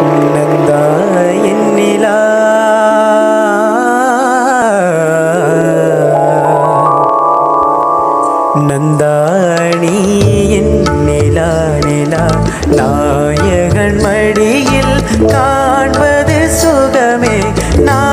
நந்தா என்னிலா நந்தாணி என் நிலா? நிலா நாயகன் மடியில் காண்பது சுகமே. நான்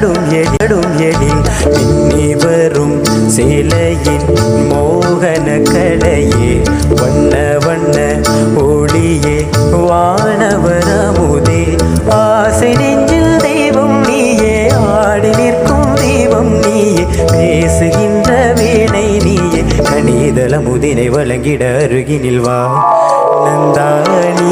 நீயாடும் எடும் எழில் பின்னி வரும் சிலையின் மோகன கலையே. வண்ண வண்ண ஒளியே வானவர் அமுதே ஆசை நெஞ்சில் தெய்வம் நீயே. ஆடி நிற்கும் தெய்வம் நீயே. பேசுகின்ற வீணை நீயே. கணிதல முதினை வழங்கிட அருகினில் வா. நந்தானி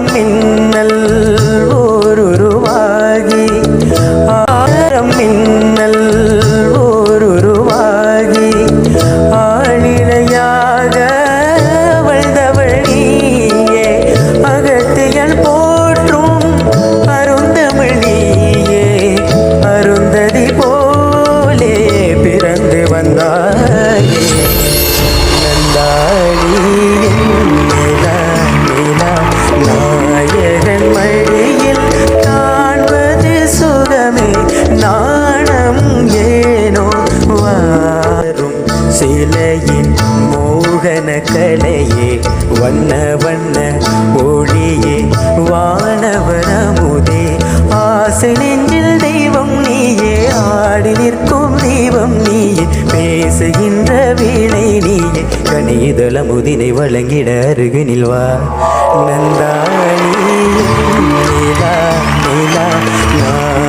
ஆயிரம் மின்னல் ஓருருவாகி ஆரம் மின்னல் ஓருருவாகி ஆளிலையாக வந்தவழியே அகத்தியல் போற்றும் அருந்தமிழியே அருந்ததி போலே பிறந்து வந்தாயே. நந்தாளி வண்ண வண்ண ஒளியே வானவரமுதே. ஆசை நெஞ்சில் தெய்வம் நீயே ஆடி நிற்கும் தெய்வம் நீயே. பேசுகின்ற வீணை நீயே கணிதல முதினை வழங்கிட அருகினில் வா நந்தானி நிலா நிலா நாயகன்